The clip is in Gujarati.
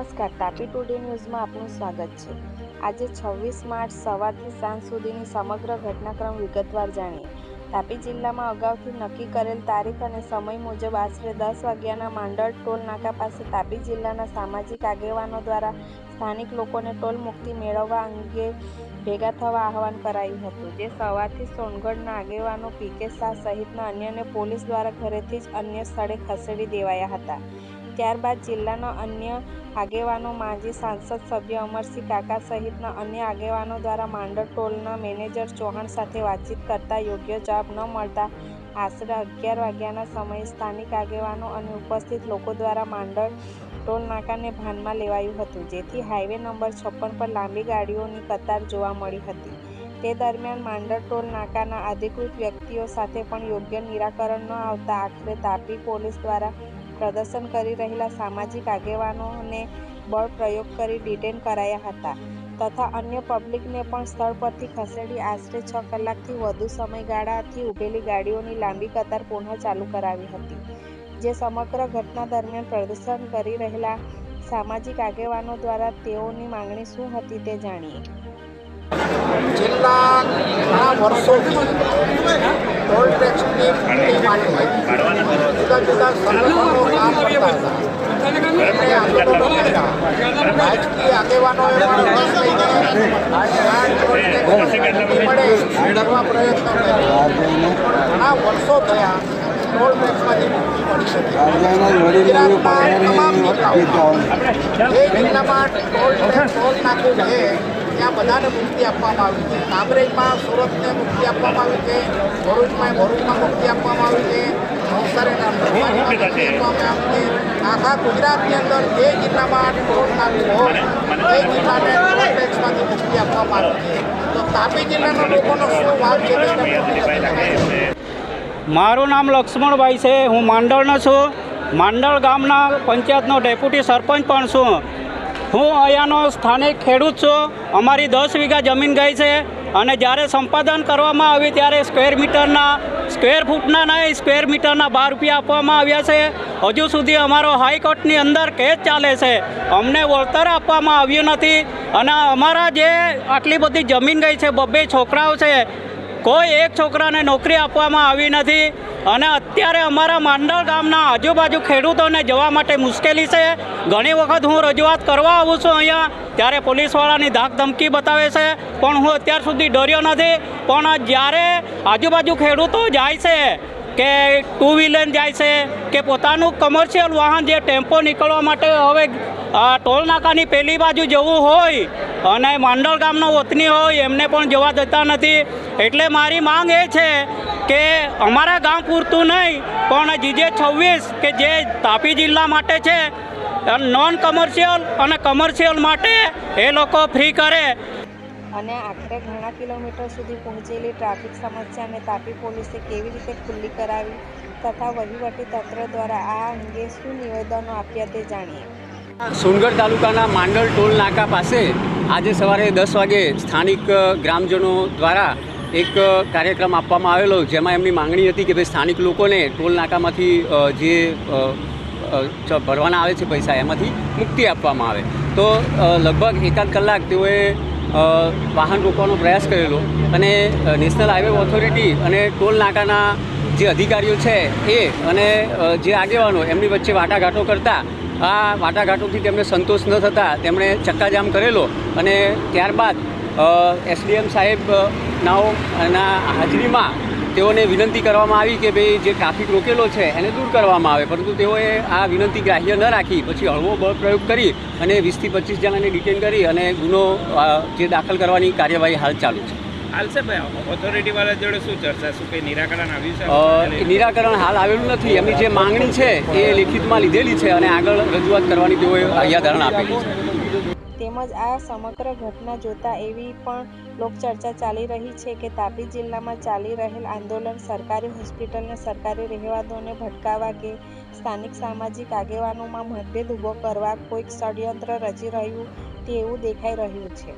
ટુડે ન્યૂઝમાં આપનું સ્વાગત છે. આજે છવ્વીસ માર્ચ સવારથી સાંજ સુધીની સમગ્ર ઘટનાક્રમ વિગતવાર જાણીએ. તાપી જિલ્લામાં અગાઉથી નક્કી કરેલ તારીખ અને સમય મુજબ આશરે દસ વાગ્યાના માંડળ ટોલ નાકા પાસે તાપી જિલ્લાના સામાજિક આગેવાનો દ્વારા સ્થાનિક લોકોને ટોલ મુક્તિ મેળવવા અંગે ભેગા થવા આહવાન કરાયું હતું. જે સવારથી સોનગઢના આગેવાનો પીકે શાહ સહિતના અન્યને પોલીસ દ્વારા ઘરેથી જ અન્ય સ્થળે ખસેડી દેવાયા હતા. ત્યારબાદ જિલ્લાના અન્ય આગેવાનો, માજી સાંસદ સભ્ય અમરસિંહ કાકા સહિતના અન્ય આગેવાનો દ્વારા માંડળ ટોલના મેનેજર ચૌહાણ સાથે વાતચીત કરતા યોગ્ય જવાબ ન મળતા આશરે અગિયાર વાગ્યાના સમયે સ્થાનિક આગેવાનો અને ઉપસ્થિત લોકો દ્વારા માંડળ ટોલ નાકાને ભાનમાં લેવાયું હતું, જેથી હાઈવે નંબર છપ્પન પર લાંબી ગાડીઓની કતાર જોવા મળી હતી. તે દરમિયાન માંડળ ટોલ નાકાના અધિકૃત વ્યક્તિઓ સાથે પણ યોગ્ય નિરાકરણ ન આવતા આખરે તાપી પોલીસ દ્વારા પ્રદર્શન કરી રહેલા સામાજિક આગેવાનોને બળ પ્રયોગ કરી ડિટેન કરાયા હતા તથા અન્ય પબ્લિકને પણ સ્થળ પરથી ખસેડી આશરે છ કલાકથી વધુ સમયગાળાથી ઊભેલી ગાડીઓની લાંબી કતાર પુનઃ ચાલુ કરાવી હતી, જે સમગ્ર ઘટના દરમિયાન પ્રદર્શન કરી રહેલા સામાજિક આગેવાનો દ્વારા તેઓની માંગણી શું હતી તે જાણીએ. છેલ્લા ઘણા વર્ષોથી ટોલ ટેક્સની જુદા જુદા સંગઠનો રાજકીય આગેવાનોએ કરવા પ્રયત્ન કર્યો ઘણા વર્ષો થયા ટોલ ટેક્સમાંથી મુક્તિ તમામ જિલ્લાઓ જે છે ત્યાં બધાને મુક્તિ આપવામાં આવી છે કામરેજમાં સુરતને મુક્તિ આપવામાં આવી છે ભરૂચમાં ભરૂચમાં મુક્તિ આપવામાં આવી છે નવસારીના નવસારીમાં મુક્તિ આપવામાં આવી આખા ગુજરાતની અંદર જે જિલ્લામાં એ જિલ્લાને ટેક્સમાંથી મુક્તિ આપવામાં આવી તો તાપી જિલ્લાના લોકોનો શું વાત છે. મારું નામ લક્ષ્મણભાઈ છે. હું માંડળનો છું. માંડળ ગામના પંચાયતનો ડેપ્યુટી સરપંચ પણ છું. હું અહીંયાનો સ્થાનિક ખેડૂત છું. અમારી દસ વીઘા જમીન ગઈ છે. અને જ્યારે સંપાદન કરવામાં આવ્યું ત્યારે સ્ક્વેર મીટરના સ્ક્વેર ફૂટના નહીં, સ્ક્વેર મીટરના બાર રૂપિયા આપવામાં આવ્યા છે. હજુ સુધી અમારો હાઈકોર્ટની અંદર કેસ ચાલે છે. અમને વળતર આપવામાં આવ્યું નથી. અને અમારા જે આટલી બધી જમીન ગઈ છે, બબ્બે છોકરાઓ છે, કોઈ એક છોકરાને નોકરી આપવામાં આવી નથી. અને અત્યારે અમારા માંડળ ગામના આજુબાજુ ખેડૂતોને જવા માટે મુશ્કેલી છે. ઘણી વખત હું રજૂઆત કરવા આવું છું અહીંયા, ત્યારે પોલીસવાળાની ધાક ધમકી બતાવે છે. પણ હું અત્યાર સુધી ડર્યો નથી. પણ જ્યારે આજુબાજુ ખેડૂતો જાય છે, કે ટુ વ્હીલર જાય છે, કે પોતાનું કમર્શિયલ વાહન જે ટેમ્પો નીકળવા માટે હવે ટોલ નાકાની પેલી બાજુ જવું હોય, અને માંડળ ગામનો વતની હોય, એમને પણ જવા દેતા નથી. એટલે મારી માંગ એ છે કે અમારા ગામ પૂરતું નહીં પણ જીજે છવ્વીસ કે જે તાપી જિલ્લા માટે છે નોન કમર્શિયલ અને કમર્શિયલ માટે એ લોકો ફ્રી કરે. અને આખરે ઘણા કિલોમીટર સુધી પહોંચેલી ટ્રાફિક સમસ્યાને તાપી પોલીસે કેવી રીતે ખુલ્લી કરાવી તથા વહીવટી તંત્ર દ્વારા આ અંગે શું નિવેદનો આપ્યા તે જાણીએ. સોનગઢ તાલુકાના માંડલ ટોલ નાકા પાસે આજે સવારે દસ વાગે સ્થાનિક ગ્રામજનો દ્વારા એક કાર્યક્રમ આપવામાં આવેલો જેમાં એમની માંગણી હતી કે ભાઈ સ્થાનિક લોકોને ટોલ નાકામાંથી જે ભરવાના આવે છે પૈસા એમાંથી મુક્તિ આપવામાં આવે. તો લગભગ એકાદ કલાક તેઓએ વાહન રોકવાનો પ્રયાસ કરેલો અને નેશનલ હાઈવે ઓથોરિટી અને ટોલ નાકાના જે અધિકારીઓ છે એ અને જે આગેવાનો એમની વચ્ચે વાટાઘાટો કરતા, આ વાટાઘાટોથી તેમને સંતોષ ન થતાં તેમણે ચક્કાજામ કરેલો અને ત્યારબાદ એસડીએમ સાહેબ અ, નાઓ ના હાજરીમાં તેઓને વિનંતી કરવામાં આવી કે ભાઈ જે ટ્રાફિક રોકેલો છે એને દૂર કરવામાં આવે. પરંતુ તેઓએ આ વિનંતી ગ્રાહ્ય ન રાખી. પછી હળવો બળ પ્રયોગ કરી અને વીસથી પચીસ જણાને ડિટેન કરી અને ગુનો જે દાખલ કરવાની કાર્યવાહી હાલ ચાલુ છે. નિરાકરણ હાલ આવેલું નથી. એમની જે માંગણી છે એ લેખિતમાં લીધેલી છે અને આગળ રજૂઆત કરવાની તેઓએ ધારણા આપેલી છે. તેમજ આ સમગ્ર ઘટના જોતા એવી પણ લોકચર્ચા ચાલી રહી છે કે તાપી જિલ્લામાં ચાલી રહેલ આંદોલન સરકારી હોસ્પિટલને સરકારી રહેવાદોને ભટકાવવા કે સ્થાનિક સામાજિક આગેવાનોમાં મતભેદ ઊભો કરવા કોઈક ષડયંત્ર રચી રહ્યું તેવું દેખાઈ રહ્યું છે.